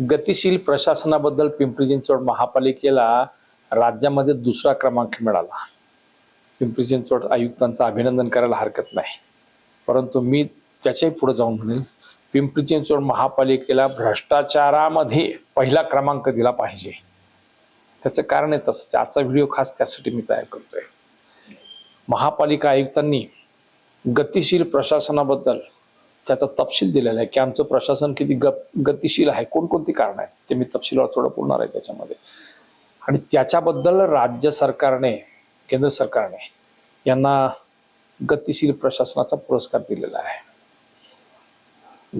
गतिशील प्रशासनाबद्दल पिंपरी चिंचवड महापालिकेला राज्यामध्ये दुसरा क्रमांक मिळाला. पिंपरी चिंचवड आयुक्तांचं अभिनंदन करायला हरकत नाही. परंतु मी त्याच्याही पुढे जाऊन म्हणेन पिंपरी चिंचवड महापालिकेला भ्रष्टाचारामध्ये पहिला क्रमांक दिला पाहिजे. त्याचं कारण आहे तसंच. आजचा व्हिडिओ खास त्यासाठी मी तयार करतोय. महापालिका आयुक्तांनी गतिशील प्रशासनाबद्दल त्याचा तपशील दिलेला आहे की आमचं प्रशासन किती गतिशील आहे. कोणकोणती कारण आहेत? ते मी तपशीलवार थोडं बोलणार आहे त्याच्यामध्ये. आणि त्याच्याबद्दल राज्य सरकारने केंद्र सरकारने यांना गतिशील प्रशासनाचा पुरस्कार दिलेला आहे.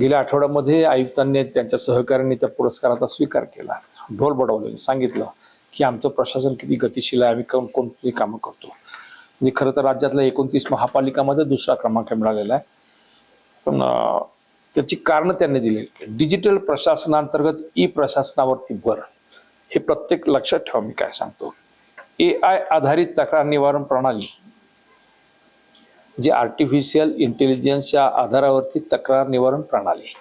गेल्या आठवड्यामध्ये आयुक्तांनी त्यांच्या सहकार्याने त्या पुरस्काराचा स्वीकार केला. ढोल बडवले सांगितलं की आमचं प्रशासन किती गतिशील आहे आम्ही कोणती कामं करतो. म्हणजे खरं तर राज्यातल्या एकोणतीस महापालिकामध्ये दुसरा क्रमांक मिळालेला आहे. त्याची कारणं त्यांनी दिलेली डिजिटल प्रशासनांतर्गत ई प्रशासनावरती भर. हे प्रत्येक लक्षात ठेवा मी काय सांगतो. ए आय आधारित तक्रार निवारण प्रणाली. जे आर्टिफिशियल इंटेलिजन्सच्या आधारावरती तक्रार निवारण प्रणाली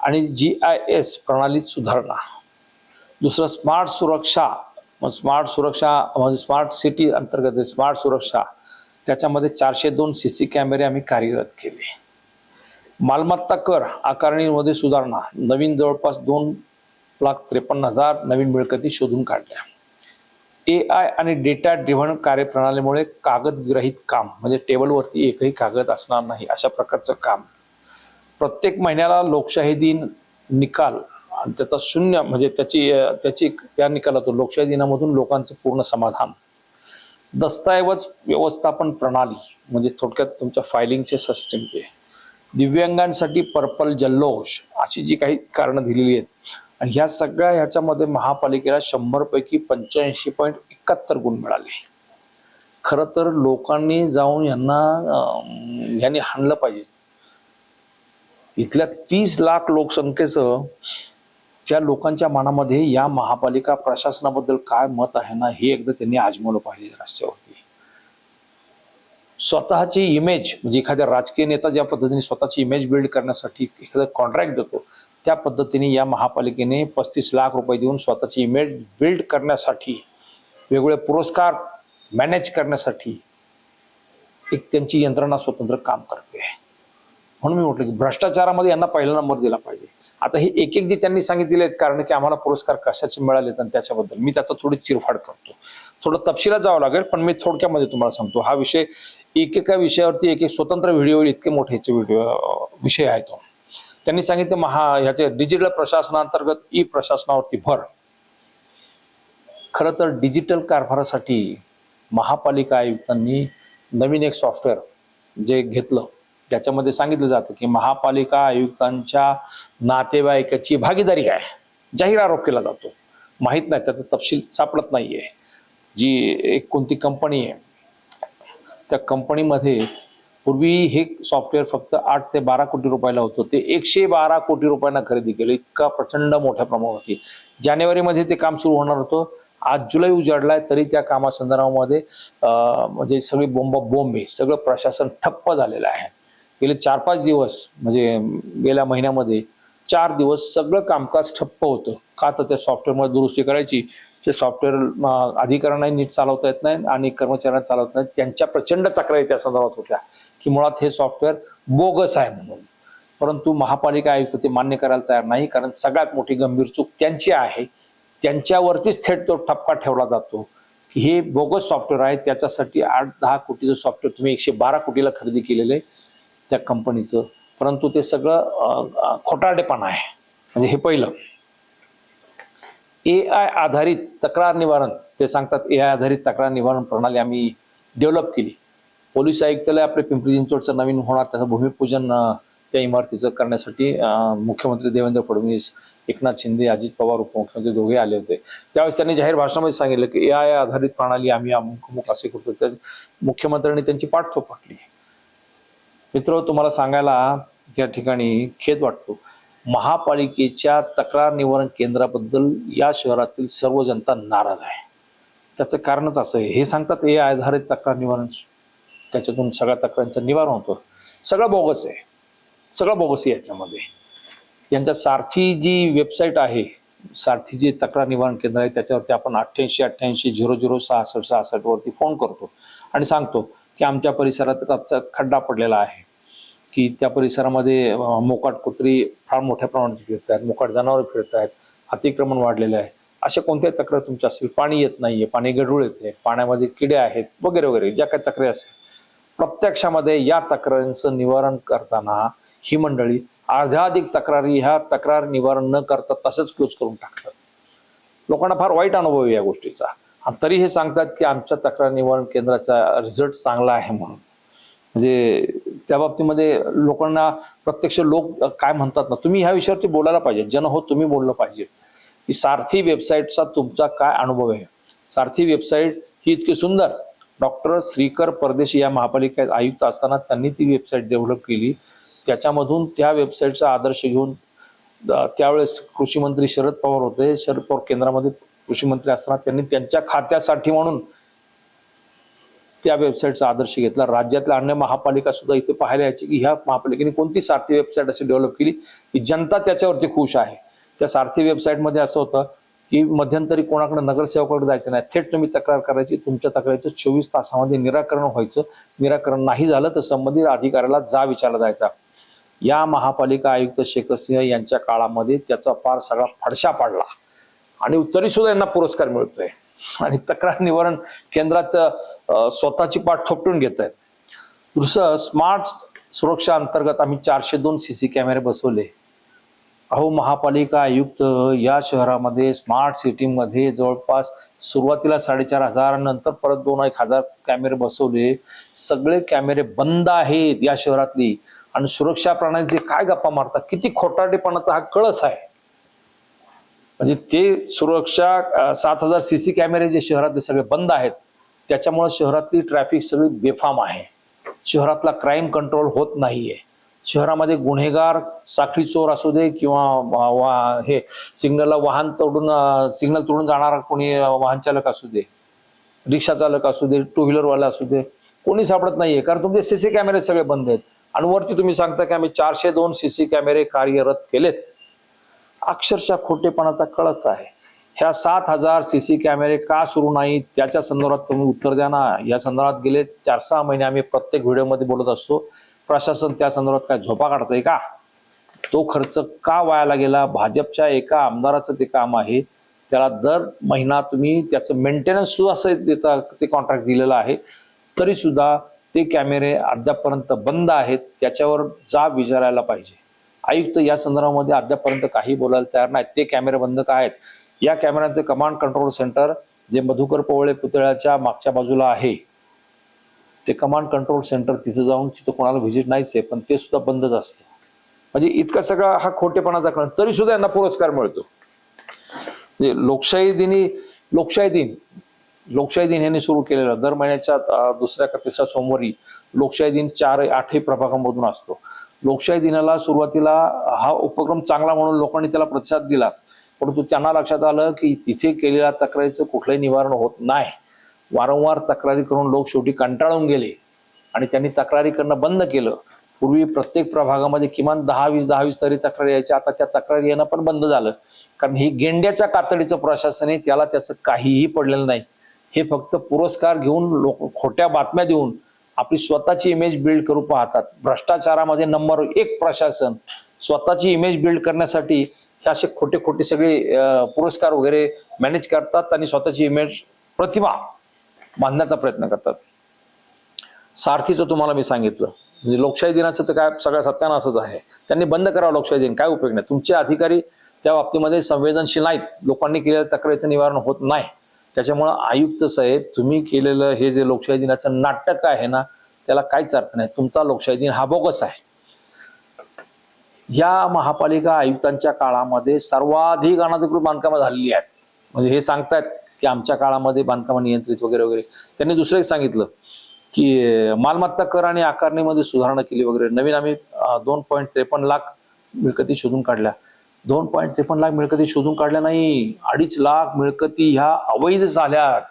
आणि जी आय एस प्रणालीत सुधारणा. दुसरं स्मार्ट सुरक्षा. स्मार्ट सुरक्षा म्हणजे स्मार्ट सिटी अंतर्गत स्मार्ट सुरक्षा. त्याच्यामध्ये चारशे दोन सी सी कॅमेरे आम्ही कार्यरत केले. मालमत्ता कर आकारणीमध्ये सुधारणा. नवीन जवळपास दोन लाख त्रेपन्न हजार नवीन मिळकती शोधून काढल्या. ए आय आणि डेटा ड्रिव्हन कार्यप्रणालीमुळे कागदग्रहित काम म्हणजे टेबलवरती एकही कागद असणार नाही अशा प्रकारचं काम. प्रत्येक महिन्याला लोकशाही दिन निकाल आणि त्याचा शून्य म्हणजे त्याची त्याची त्या निकालातून लोकशाही दिनामधून लोकांचं पूर्ण समाधान. दस्तऐवज व्यवस्थापन प्रणाली म्हणजे थोडक्यात तुमच्या फायलिंगचे सिस्टीम ते. दिव्यांगांसाठी पर्पल जल्लोष अशी जी काही कारणं दिलेली आहेत. आणि ह्या सगळ्या ह्याच्यामध्ये महापालिकेला शंभर पैकी पंच्याऐंशी पॉईंट एकाहत्तर गुण मिळाले. खरं तर लोकांनी जाऊन यांना यांनी हाणलं पाहिजे. इथल्या तीस लाख लोकसंख्येचं त्या लोकांच्या मनामध्ये या महापालिका प्रशासनाबद्दल काय मत आहे ना हे एकदा त्यांनी आजमवलं पाहिजे रस्त्यावरती. स्वतःची इमेज म्हणजे एखाद्या राजकीय नेता ज्या पद्धतीने स्वतःची इमेज बिल्ड करण्यासाठी एखादा कॉन्ट्रॅक्ट देतो त्या पद्धतीने या महापालिकेने पस्तीस लाख रुपये देऊन स्वतःची इमेज बिल्ड करण्यासाठी वेगवेगळे पुरस्कार मॅनेज करण्यासाठी एक त्यांची यंत्रणा स्वतंत्र काम करते. म्हणून मी म्हटलं की भ्रष्टाचारामध्ये यांना पहिला नंबर दिला पाहिजे. आता हे एक एक जे त्यांनी सांगितलेले आहेत कारण की आम्हाला पुरस्कार कशाचे मिळाले आणि त्याच्याबद्दल. मी त्याचा थोडी चिरफाड करतो. थोडं तपशिलात जावं लागेल पण मी थोडक्यामध्ये तुम्हाला सांगतो. हा विषय एकेका विषयावरती एक एक स्वतंत्र व्हिडिओ इतके मोठे ह्याचे व्हिडिओ विषय आहे तो. त्यांनी सांगितलं महा ह्याचे डिजिटल प्रशासनांतर्गत ई प्रशासनावरती भर. खरं तर डिजिटल कारभारासाठी महापालिका आयुक्तांनी नवीन एक सॉफ्टवेअर जे घेतलं त्याच्यामध्ये सांगितलं जातं की महापालिका आयुक्तांच्या नातेवाईकाची भागीदारी आहे. जाहीर आरोप केला जातो. माहीत नाही त्याचा तपशील सापडत नाहीये. जी एक कोणती कंपनी आहे त्या कंपनीमध्ये पूर्वी हे सॉफ्टवेअर फक्त आठ ते बारा कोटी रुपयाला होतं. ते एकशे बारा कोटी रुपयांना खरेदी केलं. इतका प्रचंड मोठ्या प्रमाणावरती जानेवारीमध्ये ते काम सुरू होणार होतं. आज जुलै उजाडलाय तरी त्या कामासंदर्भामध्ये म्हणजे सगळी बोंब बोंबे सगळं प्रशासन ठप्प झालेलं आहे. गेले चार पाच दिवस म्हणजे गेल्या महिन्यामध्ये चार दिवस सगळं कामकाज ठप्प होतं. का तर त्या सॉफ्टवेअरमध्ये दुरुस्ती करायची ते सॉफ्टवेअर अधिकाऱ्यांनाही नीट चालवता येत नाही आणि कर्मचाऱ्यांना चालवत नाही त्यांच्या प्रचंड तक्रारी त्या संदर्भात होत्या की मुळात हे सॉफ्टवेअर बोगस आहे म्हणून. परंतु महापालिका आयुक्त ते मान्य करायला तयार नाही कारण सगळ्यात मोठी गंभीर चूक त्यांची आहे. त्यांच्यावरतीच थेट तो ठप्पा ठेवला जातो की हे बोगस सॉफ्टवेअर आहे त्याच्यासाठी आठ दहा कोटीचं सॉफ्टवेअर तुम्ही एकशे बारा कोटीला खरेदी केलेलं आहे त्या कंपनीचं परंतु ते सगळं खोटारडेपणा आहे. म्हणजे हे पहिलं. ए आय आधारित तक्रार निवारण ते सांगतात ए आय आधारित तक्रार निवारण प्रणाली आम्ही डेव्हलप केली. पोलीस आयुक्तालय आपले पिंपरी चिंचवडचं नवीन होणार त्याचं भूमिपूजन त्या इमारतीचं करण्यासाठी मुख्यमंत्री देवेंद्र फडणवीस एकनाथ शिंदे अजित पवार उपमुख्यमंत्री दोघे आले होते. त्यावेळेस त्यांनी जाहीर भाषणामध्ये सांगितलं की ए आय आधारित प्रणाली आम्ही अमुक अमुक असे करतो. तर मुख्यमंत्र्यांनी त्यांची पाठ थोपटली मित्र तुम्हाला सांगायला या ठिकाणी खेद वाटतो. महापालिकेच्या तक्रार निवारण केंद्राबद्दल या शहरातील सर्व जनता नाराज आहे. त्याचं कारणच असं आहे. हे सांगतात हे आधारित तक्रार निवारण त्याच्यातून सगळ्या तक्रारींचं निवारण होतं. सगळं बोगस आहे. सगळं बोगस आहे याच्यामध्ये. यांच्या सारथी जी वेबसाईट आहे सारथी जी तक्रार निवारण केंद्र आहे त्याच्यावरती आपण अठ्ठ्याऐंशी अठ्ठ्याऐंशी झिरो झिरो सहासष्ट सहासष्ट वरती फोन करतो आणि सांगतो की आमच्या परिसरात खड्डा पडलेला आहे. की त्या परिसरामध्ये मोकाट कुत्री फार मोठ्या प्रमाणात फिरत आहेत मोकाट जनावर फिरत आहेत अतिक्रमण वाढलेले आहे. अशा कोणत्याही तक्रार तुमच्या असतील? पाणी येत नाहीये पाणी गढूळ येते पाण्यामध्ये किडे आहेत वगैरे वगैरे ज्या काही तक्रारी असतील. प्रत्यक्षामध्ये या तक्रारींचं निवारण करताना ही मंडळी अर्ध्याधिक तक्रारी ह्या तक्रार निवारण न करता तसंच क्लोज करून टाकतात. लोकांना फार वाईट अनुभव या गोष्टीचा. आणि तरी हे सांगतात की आमच्या तक्रार निवारण केंद्राचा रिझल्ट चांगला आहे म्हणून. म्हणजे त्या बाबतीमध्ये लोकांना प्रत्यक्ष लोक काय म्हणतात ना तुम्ही ह्या विषयावरती बोलायला पाहिजे. जन हो तुम्ही बोललं पाहिजे. की सारथी वेबसाईटचा तुमचा काय अनुभव आहे? सारथी वेबसाईट ही इतकी सुंदर. डॉक्टर श्रीकर परदेशी या महापालिकेत आयुक्त असताना त्यांनी ती वेबसाईट डेव्हलप केली. त्याच्यामधून त्या वेबसाईटचा आदर्श घेऊन त्यावेळेस कृषी मंत्री शरद पवार होते. शरद पवार केंद्रामध्ये कृषी मंत्री असताना त्यांनी त्यांच्या खात्यासाठी म्हणून त्या वेबसाईटचा आदर्श घेतला. राज्यातल्या अन्य महापालिका सुद्धा इथे पाहायला यायची की ह्या महापालिकेने कोणती सारथी वेबसाईट अशी डेव्हलप केली? की जनता त्याच्यावरती खुश आहे. त्या सारथी वेबसाईटमध्ये असं होतं की मध्यंतरी कोणाकडे नगरसेवकाकडे जायचं नाही. थेट तुम्ही तक्रार करायची तुमच्या तक्रारीचं चोवीस तासामध्ये निराकरण व्हायचं. निराकरण नाही झालं तर संबंधित अधिकाऱ्याला जा विचारला जायचा. या महापालिका आयुक्त शेखर सिंह यांच्या काळामध्ये त्याचा फार सगळा फडशा पाडला. आणि तरी सुद्धा यांना पुरस्कार मिळतोय. आणि तक्रार निवारण केंद्राचं स्वतःची पाठ थोपटून घेत आहेत. दुसरं स्मार्ट सुरक्षा अंतर्गत आम्ही चारशे दोन सीसी कॅमेरे बसवले. अहो महापालिका आयुक्त या शहरामध्ये स्मार्ट सिटीमध्ये जवळपास सुरुवातीला साडेचार हजार नंतर परत दोन एक हजार कॅमेरे बसवले. सगळे कॅमेरे बंद आहेत या शहरातली. आणि सुरक्षा प्रणालीचे काय गप्पा मारतात किती खोटाटेपणाचा हा कळस आहे. म्हणजे ते सुरक्षा सात हजार सी सी कॅमेरे जे शहरातले सगळे बंद आहेत त्याच्यामुळे शहरातली ट्रॅफिक सगळी बेफाम आहे. शहरातला क्राईम कंट्रोल होत नाहीये. शहरामध्ये गुन्हेगार साखळी चोर असू दे किंवा वा- हे सिग्नलला वाहन तोडून सिग्नल तोडून जाणारा कोणी वाहन चालक असू दे रिक्षा चालक असू दे टू व्हीलरवाला असू दे कोणी सापडत नाहीये. कारण तुमचे सीसी कॅमेरे सगळे बंद आहेत. आणि वरती तुम्ही सांगता की आम्ही चारशे दोन सीसी कॅमेरे कार्यरत केलेत. अक्षरशः खोटेपणाचा कळस आहे. ह्या सात हजार सी सी कॅमेरे का सुरू नाही त्याच्या संदर्भात तुम्ही उत्तर द्या ना. या संदर्भात गेले चार सहा महिने आम्ही प्रत्येक व्हिडिओमध्ये बोलत असतो. प्रशासन त्या संदर्भात काय झोपा काढतंय का? तो खर्च का वायाला गेला? भाजपच्या एका आमदाराचं ते काम आहे. त्याला दर महिना तुम्ही त्याचं मेंटेनन्स सुद्धा असं देता ते कॉन्ट्रॅक्ट दिलेलं आहे. तरी सुद्धा ते कॅमेरे अद्यापपर्यंत बंद आहेत. त्याच्यावर जाब विचारायला पाहिजे. आयुक्त या संदर्भामध्ये अद्यापपर्यंत काही बोलायला तयार नाहीत. ते कॅमेरे बंद का आहेत. या कॅमेऱ्यांचं कमांड कंट्रोल सेंटर जे मधुकर पवळे पुतळ्याच्या मागच्या बाजूला आहे ते कमांड कंट्रोल सेंटर तिथं जाऊन तिथं कोणाला व्हिजिट नाहीच आहे पण ते सुद्धा बंदच असतं. म्हणजे इतका सगळा हा खोटेपणाचा कळण तरी सुद्धा यांना पुरस्कार मिळतो. म्हणजे लोकशाही दिनी लोकशाही दिन लोकशाही दिन यांनी सुरू केलेला दर महिन्याच्या दुसऱ्या का तिसऱ्या सोमवारी लोकशाही दिन चार आठही प्रभागामधून असतो. लोकशाही दिनाला सुरुवातीला हा उपक्रम चांगला म्हणून लोकांनी त्याला प्रतिसाद दिला. परंतु त्यांना लक्षात आलं की तिथे केलेल्या तक्रारीचं कुठलंही निवारण होत नाही. वारंवार तक्रारी करून लोक शेवटी कंटाळून गेले आणि त्यांनी तक्रारी करणं बंद केलं. पूर्वी प्रत्येक प्रभागामध्ये किमान दहा वीस दहा वीस तरी तक्रारी यायच्या आता त्या तक्रारी येणं पण बंद झालं. कारण ही गेंड्याच्या कातडीचं प्रशासन आहे त्याला त्याचं काहीही पडलेलं नाही. हे फक्त पुरस्कार घेऊन लोक खोट्या बातम्या देऊन आपली स्वतःची इमेज बिल्ड करू पाहतात. भ्रष्टाचारामध्ये नंबर एक प्रशासन स्वतःची इमेज बिल्ड करण्यासाठी हे असे खोटे खोटे सगळे पुरस्कार वगैरे मॅनेज करतात आणि स्वतःची इमेज प्रतिमा बांधण्याचा प्रयत्न करतात. सारथीचं तुम्हाला मी सांगितलं. म्हणजे लोकशाही दिनाचं तर काय सगळ्या सत्यानाशच आहे. त्यांनी बंद करावं लोकशाही दिन. काय उपयोग नाही. तुमचे अधिकारी त्या बाबतीमध्ये संवेदनशील नाहीत. लोकांनी केलेल्या तक्रारीचं निवारण होत नाही. त्याच्यामुळं आयुक्त साहेब तुम्ही केलेलं हे जे लोकशाही दिनाचं नाटक आहे ना त्याला काहीच अर्थ नाही. तुमचा लोकशाही दिन हा बोगस आहे. या महापालिका आयुक्तांच्या काळामध्ये सर्वाधिक अनधिकृत बांधकामं झालेली आहेत. म्हणजे हे सांगतायत की आमच्या काळामध्ये बांधकामं नियंत्रित वगैरे वगैरे. त्यांनी दुसरं एक सांगितलं की मालमत्ता कर आणि आकारणीमध्ये सुधारणा केली वगैरे. नवीन आम्ही दोन पॉईंट त्रेपन्न लाख मिळकती शोधून काढल्या. दोन पॉईंट त्रेपन्न लाख मिळकती शोधून काढल्या नाही. अडीच लाख मिळकती ह्या अवैध झाल्यात.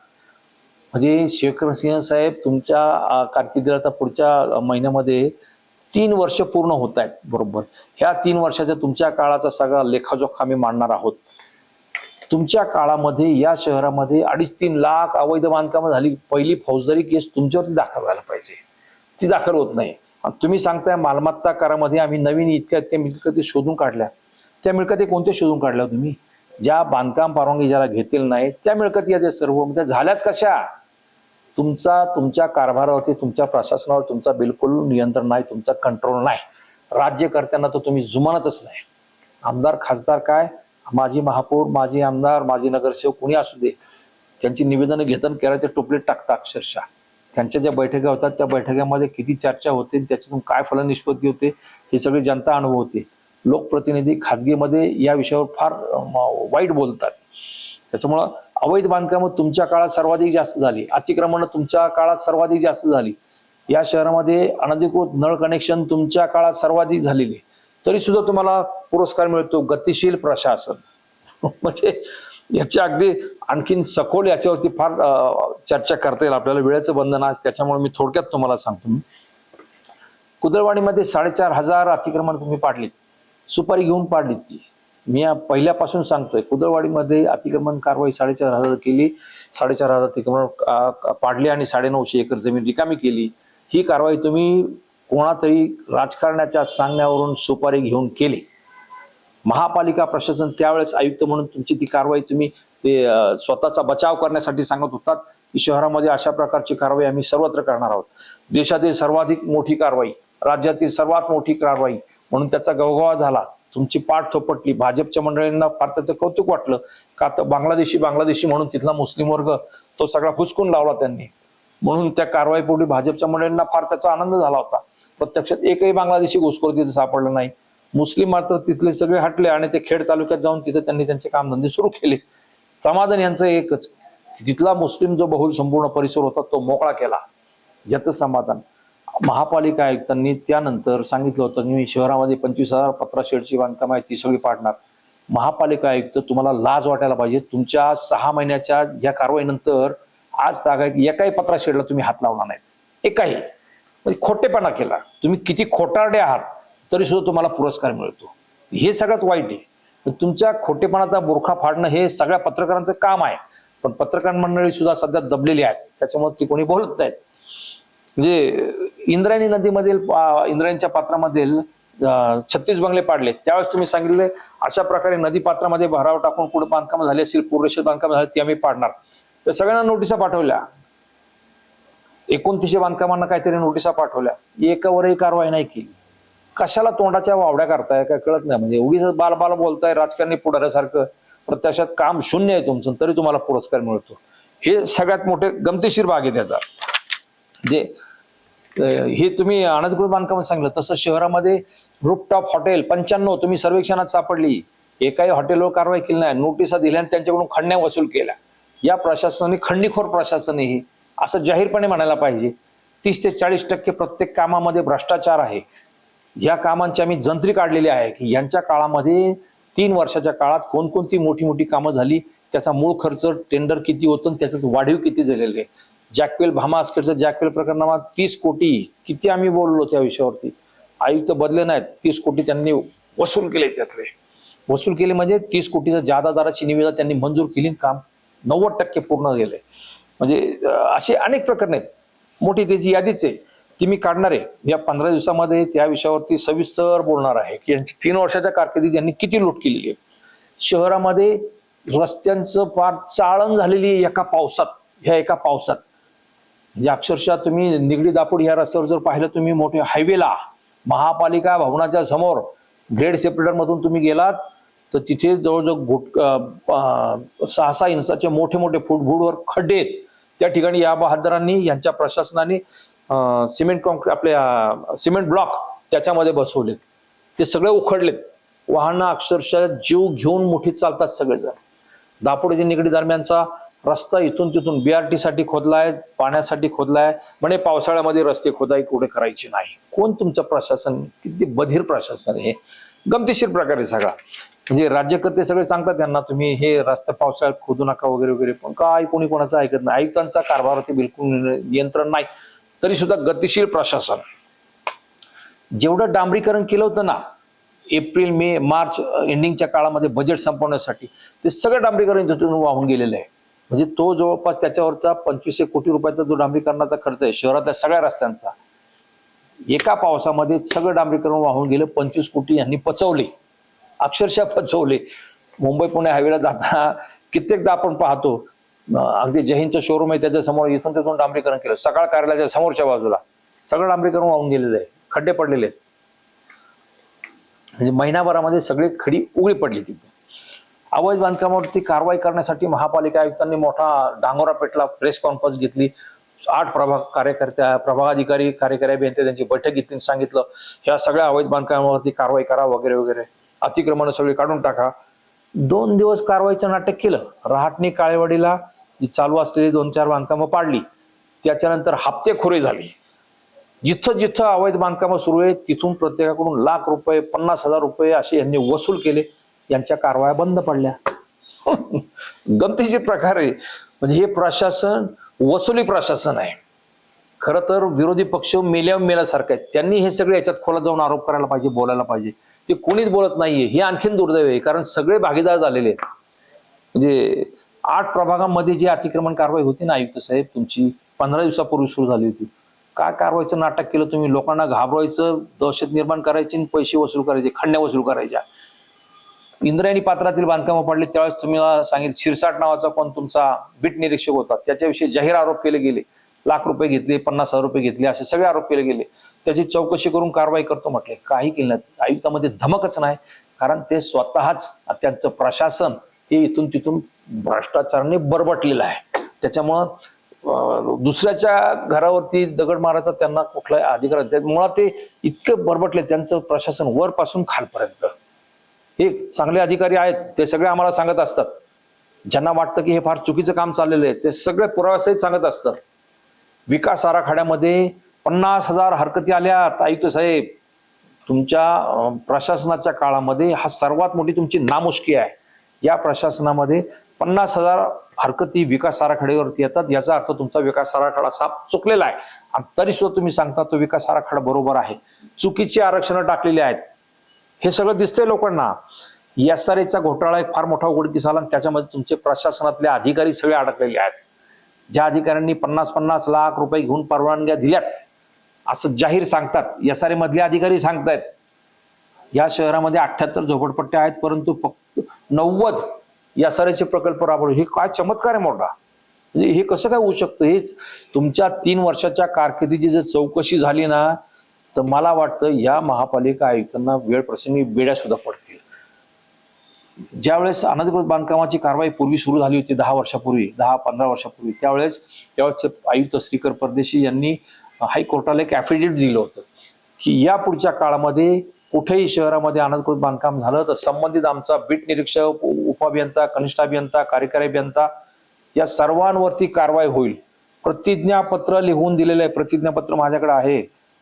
म्हणजे शेखर सिंह साहेब तुमच्या कारकिर्दीला आता पुढच्या महिन्यामध्ये तीन वर्ष पूर्ण होत आहेत बरोबर. ह्या तीन वर्षाच्या तुमच्या काळाचा सगळा लेखाजोखा आम्ही मांडणार आहोत. तुमच्या काळामध्ये या शहरामध्ये अडीच तीन लाख अवैध बांधकामं झाली. पहिली फौजदारी केस तुमच्यावरती दाखल व्हायला पाहिजे. ती दाखल होत नाही. तुम्ही सांगताय मालमत्ता करामध्ये आम्ही नवीन इतक्या इतक्या मिळकती शोधून काढल्या. त्या मिळकती कोणत्या शोधून काढल्या हो तुम्ही? ज्या बांधकाम परवानगी ज्याला घेतील नाही त्या मिळकती या त्या सर्व त्या झाल्याच कशा? तुमचा तुमच्या कारभारावरती तुमच्या प्रशासनावर तुमचा बिलकुल नियंत्रण नाही तुमचा कंट्रोल नाही. राज्यकर्त्यांना तर तुम्ही जुमानतच नाही. आमदार खासदार काय? माजी महापौर माजी आमदार माजी नगरसेवक कोणी असू दे. त्यांची निवेदनं घेताना केलं ते टोपलीत टाकतात अक्षरशः. त्यांच्या ज्या बैठका होतात त्या बैठकांमध्ये किती चर्चा होते त्याच्यातून काय फलनिष्पत्ती होते हे सगळी जनता अनुभवते. लोकप्रतिनिधी खाजगीमध्ये या विषयावर फार वाईट बोलतात. त्याच्यामुळं अवैध बांधकामं तुमच्या काळात सर्वाधिक जास्त झाली. अतिक्रमण तुमच्या काळात सर्वाधिक जास्त झाली. या शहरामध्ये अनधिकृत नळ कनेक्शन तुमच्या काळात सर्वाधिक झालेले. तरी सुद्धा तुम्हाला पुरस्कार मिळतो गतिशील प्रशासन. म्हणजे याची अगदी आणखीन सखोल याच्यावरती फार चर्चा करता येईल. आपल्याला वेळेचं बंधन आज त्याच्यामुळे मी थोडक्यात तुम्हाला सांगतो. कुदळवाडीमध्ये साडेचार हजार अतिक्रमण तुम्ही पाडलीत. सुपारी घेऊन पाडली ती मी पहिल्यापासून सांगतोय कुदळवाडीमध्ये अतिक्रमण कारवाई साडेचार हजार केली साडेचार हजार अतिक्रमण अं, पाडली आणि साडेनऊशे एकर जमीन रिकामी केली. ही कारवाई तुम्ही कोणातरी राजकारणाच्या सांगण्यावरून सुपारी घेऊन केली. महापालिका प्रशासन त्यावेळेस आयुक्त म्हणून तुमची ती कारवाई तुम्ही ते स्वतःचा बचाव करण्यासाठी सांगत होतात. की शहरामध्ये अशा प्रकारची कारवाई आम्ही सर्वत्र करणार आहोत. देशातील सर्वाधिक मोठी कारवाई राज्यातील सर्वात मोठी कारवाई म्हणून त्याचा गवगवा झाला. तुमची पाठ थोपटली. भाजपच्या मंडळींना फार त्याचं कौतुक वाटलं. का तर बांगलादेशी बांगलादेशी म्हणून तिथला मुस्लिम वर्ग तो सगळा हुसकून लावला त्यांनी. म्हणून त्या कारवाईपूर्वी भाजपच्या मंडळींना फार त्याचा आनंद झाला होता. प्रत्यक्षात एकही बांगलादेशी घुसखोर तिथे सापडलं नाही. मुस्लिम मात्र तिथले सगळे हटले आणि ते खेड तालुक्यात जाऊन तिथे त्यांनी त्यांचे कामधंदे सुरू केले. समाधान यांचं एकच. तिथला मुस्लिम जो बहुल संपूर्ण परिसर होता तो मोकळा केला. याचं समाधान. महापालिका आयुक्तांनी त्यानंतर सांगितलं होतं मी शहरामध्ये पंचवीस हजार पत्रा शेडची बांधकाम आहे ती सगळी पाडणार. महापालिका आयुक्त तुम्हाला लाज वाटायला पाहिजे. तुमच्या सहा महिन्याच्या या कारवाईनंतर आज तागायत एकाही पत्रा शेडला तुम्ही हात लावणार नाही एकाही. म्हणजे खोटेपणा केला. तुम्ही किती खोटारडे आहात तरी सुद्धा तुम्हाला पुरस्कार मिळतो. हे सगळ्यात वाईट आहे. तुमच्या खोटेपणाचा बुरखा फाडणं हे सगळ्या पत्रकारांचं काम आहे. पण पत्रकार मंडळी सुद्धा सध्या दबलेली आहेत. त्याच्यामुळे ती कोणी बोलत नाहीत. म्हणजे इंद्रायणी नदीमधील इंद्रायणीच्या पात्रामधील छत्तीस बंगले पाडले. त्यावेळेस तुम्ही सांगितले अशा प्रकारे नदी पात्रामध्ये भराव टाकून पुढे बांधकाम झाले असेल पूर्वेशीर बांधकाम झाले ती आम्ही पाडणार. तर सगळ्यांना नोटिसा पाठवल्या. एकोणतीसशे बांधकामांना काहीतरी नोटिसा पाठवल्या. एकावरही कारवाई नाही केली. कशाला तोंडाच्या वावड्या करताय काय कळत नाही. म्हणजे उगीच बाल बाल बोलताय राजकारणी पुढाऱ्यासारखं. प्रत्यक्षात काम शून्य आहे तुमचं तरी तुम्हाला पुरस्कार मिळतो. हे सगळ्यात मोठे गमतीशीर भाग आहे त्याचा. जे हे तुम्ही अनधिकृत बांधकाम सांगितलं. तसं शहरामध्ये रूपटॉप हॉटेल पंच्याण्णव तुम्ही सर्वेक्षणात सापडली. एकाही हॉटेलवर कारवाई केली नाही. नोटिसा दिल्या आणि त्यांच्याकडून खंडण्या वसूल केल्या. या प्रशासनाने खंडीखोर प्रशासन हे. असं जाहीरपणे म्हणायला पाहिजे. तीस ते चाळीस टक्के प्रत्येक कामामध्ये भ्रष्टाचार आहे. या कामांची आम्ही जंत्री काढलेली आहे की यांच्या काळामध्ये तीन वर्षाच्या काळात कोणकोणती मोठी मोठी कामं झाली त्याचा मूळ खर्च टेंडर किती होतं आणि त्याचं वाढीव किती झालेले आहे. जॅकवेल भामास्केटचं जॅकवेल प्रकरणात तीस कोटी किती आम्ही बोललो त्या विषयावरती? आयुक्त बदले नाहीत. तीस कोटी त्यांनी वसूल केले त्यातले. वसूल केले म्हणजे तीस कोटीचा जादादाराची निविदा त्यांनी मंजूर केली काम नव्वद टक्के पूर्ण गेले म्हणजे असे अनेक प्रकरणे आहेत. मोठी त्याची यादीच आहे. ती मी काढणार आहे. या पंधरा दिवसामध्ये त्या विषयावरती सविस्तर बोलणार आहे. की यांची तीन वर्षाच्या कारकिर्दीत यांनी किती लूट केलेली आहे. शहरामध्ये रस्त्यांचं फार चाळण झालेली आहे एका पावसात. ह्या एका पावसात. म्हणजे अक्षरशः तुम्ही निगडी दापोड ह्या रस्त्यावर जर पाहिलं तुम्ही मोठे हायवेला महापालिका भवनाच्या समोर ग्रेड सेपरेटरमधून तुम्ही गेलात तर तिथे जवळजवळ घुट सहा सहा इंचाचे मोठे मोठे फुटभूडवर खड्डे आहेत. त्या ठिकाणी या बहादरांनी यांच्या प्रशासनाने सिमेंट कॉन्क्रीट आपल्या सिमेंट ब्लॉक त्याच्यामध्ये बसवलेत. ते सगळे उखडलेत. वाहनं अक्षरशः जीव घेऊन मोठी चालतात सगळेजण. दापोडीच्या ते निगडी दरम्यानचा रस्ता इथून तिथून बीआरटी साठी खोदलाय पाण्यासाठी खोदलाय म्हणे पावसाळ्यामध्ये रस्ते खोदाई कुठे करायची नाही. कोण तुमचं प्रशासन किती बधीर प्रशासन आहे गमतीशीर प्रकारे सगळा म्हणजे राज्यकर्ते सगळे सांगतात त्यांना तुम्ही हे रस्ते पावसाळ्यात खोदू नका वगैरे वगैरे. पण काय कोणी कोणाचं ऐकत नाही. आयुक्तांचा कारभारावरती बिलकुल नियंत्रण नाही. तरी सुद्धा गतिशील प्रशासन. जेवढं डांबरीकरण केलं होतं ना एप्रिल मे मार्च एंडिंगच्या काळामध्ये बजेट संपवण्यासाठी ते सगळं डांबरीकरण तिथून वाहून गेलेलं आहे. म्हणजे तो जवळपास त्याच्यावरचा पंचवीसशे कोटी रुपयाचा जो डांबरीकरणाचा खर्च आहे शहरातल्या सगळ्या रस्त्यांचा एका पावसामध्ये सगळं डांबरीकरण वाहून गेलं पंचवीस कोटी यांनी पचवले. अक्षरशः पचवले. मुंबई पुणे हायवेला जाताना कित्येकदा आपण पाहतो अगदी जहीनचं शोरूम आहे त्याच्यासमोर इथून तिथून डांबरीकरण केलं. सकाळ कार्यालयाच्या समोरच्या बाजूला सगळं डांबरीकरण वाहून गेलेलं आहे. खड्डे पडलेले आहेत. म्हणजे महिनाभरामध्ये सगळी खडी उघडी पडली तिथे. अवैध बांधकामावरती कारवाई करण्यासाठी महापालिका आयुक्तांनी मोठा डांगोरा पेटला प्रेस कॉन्फरन्स घेतली. आठ प्रभाग कार्यकर्त्या प्रभागाधिकारी कार्यकारी अभियंते त्यांची बैठक घेतली सांगितलं ह्या सगळ्या अवैध बांधकामावरती कारवाई करा वगैरे वगैरे. अतिक्रमण सगळी काढून टाका. दोन दिवस कारवाईचं नाटक केलं. रहाटणी काळेवाडीला जी चालू असलेली दोन चार बांधकामं पाडली त्याच्यानंतर हप्तेखोरी झाली. जिथं जिथं अवैध बांधकामं सुरू आहे तिथून प्रत्येकाकडून लाख रुपये पन्नास हजार रुपये असे यांनी वसूल केले. यांच्या कारवाया बंद पडल्या. गमतीचे प्रकार आहे. म्हणजे हे प्रशासन वसुली प्रशासन आहे. खरं तर विरोधी पक्ष मेल्या मेल्यासारखं आहेत. त्यांनी हे सगळे याच्यात खोलात जाऊन आरोप करायला पाहिजे बोलायला पाहिजे. ते कोणीच बोलत नाहीये. हे आणखीन दुर्दैव आहे कारण सगळे भागीदार झालेले आहेत. म्हणजे आठ प्रभागामध्ये जी अतिक्रमण कारवाई होती ना आयुक्त साहेब तुमची पंधरा दिवसापूर्वी सुरू झाली होती. काय कारवाईचं नाटक केलं तुम्ही? लोकांना घाबरवायचं दहशत निर्माण करायची आणि पैसे वसूल करायचे खंड्या वसूल करायच्या. इंद्रायणी पात्रातील बांधकामं पडली त्यावेळेस तुम्ही मला सांगितलं शिरसाट नावाचा कोण तुमचा बीट निरीक्षक होता त्याच्याविषयी जाहीर आरोप केले गेले. लाख रुपये घेतले पन्नास हजार रुपये घेतले असे सगळे आरोप केले गेले. त्याची चौकशी करून कारवाई करतो म्हटले. काही केलं नाही. आयुक्तामध्ये धमकच नाही कारण ते स्वतःच त्यांचं प्रशासन हे इथून तिथून भ्रष्टाचाराने बरबटलेलं आहे. त्याच्यामुळं दुसऱ्याच्या घरावरती दगड मारायचा त्यांना कुठलाही अधिकार मुळात ते इतकं बरबटले त्यांचं प्रशासन वरपासून खालपर्यंत. हे चांगले अधिकारी आहेत ते सगळे आम्हाला सांगत असतात. ज्यांना वाटतं की हे फार चुकीचं काम चाललेलं आहे ते सगळे पुराव्यासहित सांगत असतात. विकास आराखड्यामध्ये पन्नास हजार हरकती आल्यात आयुक्त साहेब. तुमच्या प्रशासनाच्या काळामध्ये हा सर्वात मोठी तुमची नामुष्की आहे. या प्रशासनामध्ये पन्नास हजार हरकती विकास आराखड्यावरती येतात याचा अर्थ तुमचा विकास आराखडा साफ चुकलेला आहे. आणि तरी सुद्धा तुम्ही सांगता तो विकास आराखडा बरोबर आहे. चुकीची आरक्षणं टाकलेली आहेत. हे सगळं दिसतंय लोकांना. एस आर एचा घोटाळा एक फार मोठा उघडकीस आला आणि त्याच्यामध्ये तुमचे प्रशासनातले अधिकारी सगळे अडकलेले आहेत. ज्या अधिकाऱ्यांनी पन्नास पन्नास लाख रुपये घेऊन परवानग्या दिल्यात असं जाहीर सांगतात. एस आर मधले अधिकारी सांगतायत. या शहरामध्ये अठ्याहत्तर झोपडपट्ट्या आहेत परंतु फक्त नव्वद एसआरएचे प्रकल्प राबवले. हे काय चमत्कार आहे मोठा. म्हणजे हे कसं काय होऊ शकतं? हेच तुमच्या तीन वर्षाच्या कारकिर्दीची जर चौकशी झाली ना तर मला वाटतं या महापालिका आयुक्तांना वेळ प्रसंगी बेड्या सुद्धा पडतील. ज्यावेळेस अनधिकृत बांधकामाची कारवाई पूर्वी सुरू झाली होती दहा वर्षापूर्वी दहा पंधरा वर्षापूर्वी त्यावेळेस त्यावेळेस आयुक्त श्रीकर परदेशी यांनी हायकोर्टाला एक ॲफिडेव्हिट दिलं होतं की या पुढच्या काळामध्ये कुठेही शहरामध्ये अनधिकृत बांधकाम झालं तर संबंधित आमचा बीट निरीक्षक उपअभियंता कनिष्ठ अभियंता कार्यकारी अभियंता या सर्वांवरती कारवाई होईल. प्रतिज्ञापत्र लिहून दिलेलं आहे प्रतिज्ञापत्र माझ्याकडे आहे.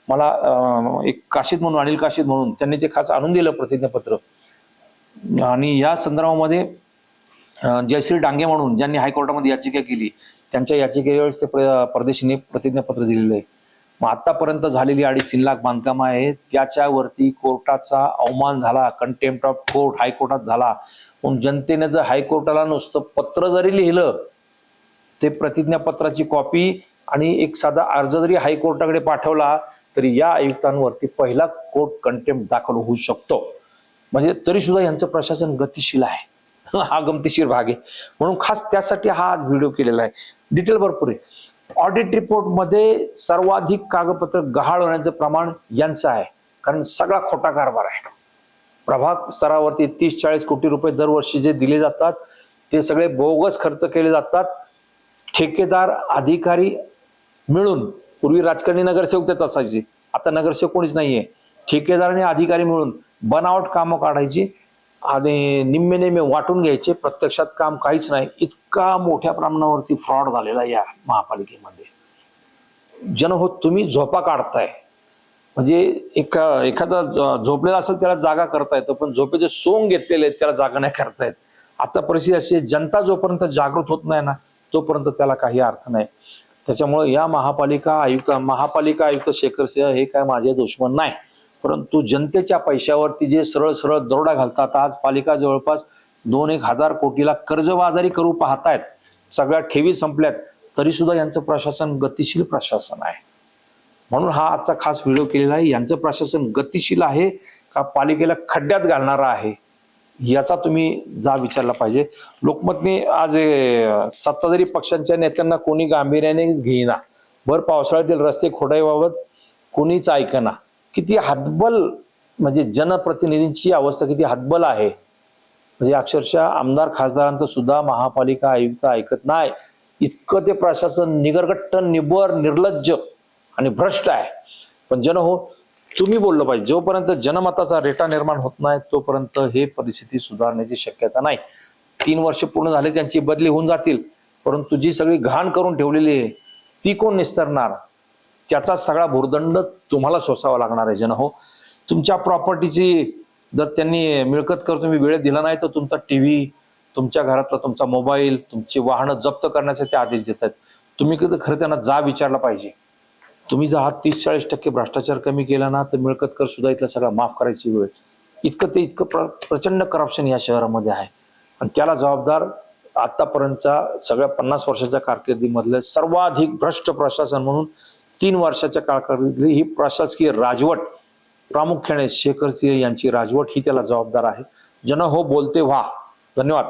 मला एक काशीद म्हणून अनिल काशीद म्हणून त्यांनी ते खास आणून दिलं प्रतिज्ञापत्र. आणि या संदर्भामध्ये जयश्री डांगे म्हणून ज्यांनी हायकोर्टामध्ये याचिका केली त्यांच्या याचिकेवेळेस ते प्र- परदेशीने प्रतिज्ञापत्र दिलेलं आहे. मग आतापर्यंत झालेली अडीच तीन लाख बांधकाम आहे त्याच्यावरती कोर्टाचा अवमान झाला कंटेम्प्ट ऑफ कोर्ट हायकोर्टात झाला. पण जनतेने जर हायकोर्टाला नुसतं पत्र जरी लिहिलं ते प्रतिज्ञापत्राची कॉपी आणि एक साधा अर्ज जरी हायकोर्टाकडे पाठवला तरी या आयुक्तांवरती पहिला कोर्ट कंटेम्प्ट दाखल होऊ शकतो. म्हणजे तरी सुद्धा यांचं प्रशासन गतिशील आहे. हा गमतीशीर भाग आहे. म्हणून खास त्यासाठी हा व्हिडिओ केलेला आहे. डिटेल भरपूर आहे. ऑडिट रिपोर्टमध्ये सर्वाधिक कागदपत्र गहाळ होण्याचं प्रमाण यांचं आहे. कारण सगळा खोटा कारभार आहे. प्रभाग स्तरावरती तीस चाळीस कोटी रुपये दरवर्षी जे दिले जातात ते सगळे बोगस खर्च केले जातात. ठेकेदार अधिकारी मिळून पूर्वी राजकारणी नगरसेवक त्यात असायचे. आता नगरसेवक कोणीच नाहीये. ठेकेदार आणि अधिकारी मिळून बनावट कामं काढायची आणि निम्मे निम्मे वाटून घ्यायचे. प्रत्यक्षात काम काहीच नाही. इतका मोठ्या प्रमाणावरती फ्रॉड झालेला आहे या महापालिकेमध्ये. जन हो तुम्ही झोपा काढताय. म्हणजे एका एखादा झोपलेला असेल त्याला जागा करता येतं पण झोपेचे सोंग घेतलेले आहेत त्याला जागा नाही करता येत. आता परिस्थिती अशी जनता जोपर्यंत जागृत होत नाही ना तोपर्यंत त्याला काही अर्थ नाही. त्याच्यामुळे या महापालिका आयुक्त महापालिका आयुक्त शेखर सिंह हे काय माझे दुश्मन नाही. परंतु जनतेच्या पैशावरती जे सरळ सरळ दरोडा घालतात आज पालिका जवळपास दोन एक हजार कोटीला कर्जबाजारी करू पाहतायत. सगळ्या ठेवी संपल्यात तरी सुद्धा यांचं प्रशासन गतिशील प्रशासन आहे. म्हणून हा आजचा खास व्हिडिओ केलेला आहे. यांचं प्रशासन गतिशील आहे का पालिकेला खड्ड्यात घालणारा आहे? याचा तुम्ही जा विचारला पाहिजे. लोकमतने आज सत्ताधारी पक्षांच्या नेत्यांना कोणी गांभीर्याने घेईना. भर पावसाळ्यातील रस्ते खोटाईबाबत कोणीच ऐकना. किती हातबल म्हणजे जनप्रतिनिधींची अवस्था किती हातबल आहे. म्हणजे अक्षरशः आमदार खासदारांचं सुद्धा महापालिका आयुक्त ऐकत नाही. इतकं ते प्रशासन निगरगट्ट निबर निर्लज्ज आणि भ्रष्ट आहे. पण जन हो तुम्ही बोललं पाहिजे. जोपर्यंत जनमताचा रेटा निर्माण होत नाही तोपर्यंत हे परिस्थिती सुधारण्याची शक्यता नाही. तीन वर्ष पूर्ण झाले त्यांची बदली होऊन जातील. परंतु जी सगळी घाण करून ठेवलेली आहे ती कोण निस्तरणार? त्याचा सगळा भूर्दंड तुम्हाला सोसावा लागणार आहे जन हो तुमच्या प्रॉपर्टीची जर त्यांनी मिळकत कर तुम्ही वेळेत दिला नाही तर तुमचा टीव्ही तुमच्या घरातला तुमचा मोबाईल तुमची वाहनं जप्त करण्याचे ते आदेश देत आहेत. तुम्ही कधी खरं त्यांना जा विचारला पाहिजे. तुम्ही जर हा तीस चाळीस टक्के भ्रष्टाचार कमी केला ना तर मिळकत कर सुद्धा इथला सगळा माफ करायची वेळ. इतकं ते इतकं प्र- प्रचंड करप्शन या शहरामध्ये आहे. आणि त्याला जबाबदार आतापर्यंतचा सगळ्या पन्नास वर्षाच्या कारकिर्दीमधलं सर्वाधिक भ्रष्ट प्रशासन म्हणून तीन वर्षाच्या कारकिर्दीतली ही प्रशासकीय राजवट प्रामुख्याने शेखर सिंह यांची राजवट ही त्याला जबाबदार आहे. जन हो बोलते व्हा. धन्यवाद.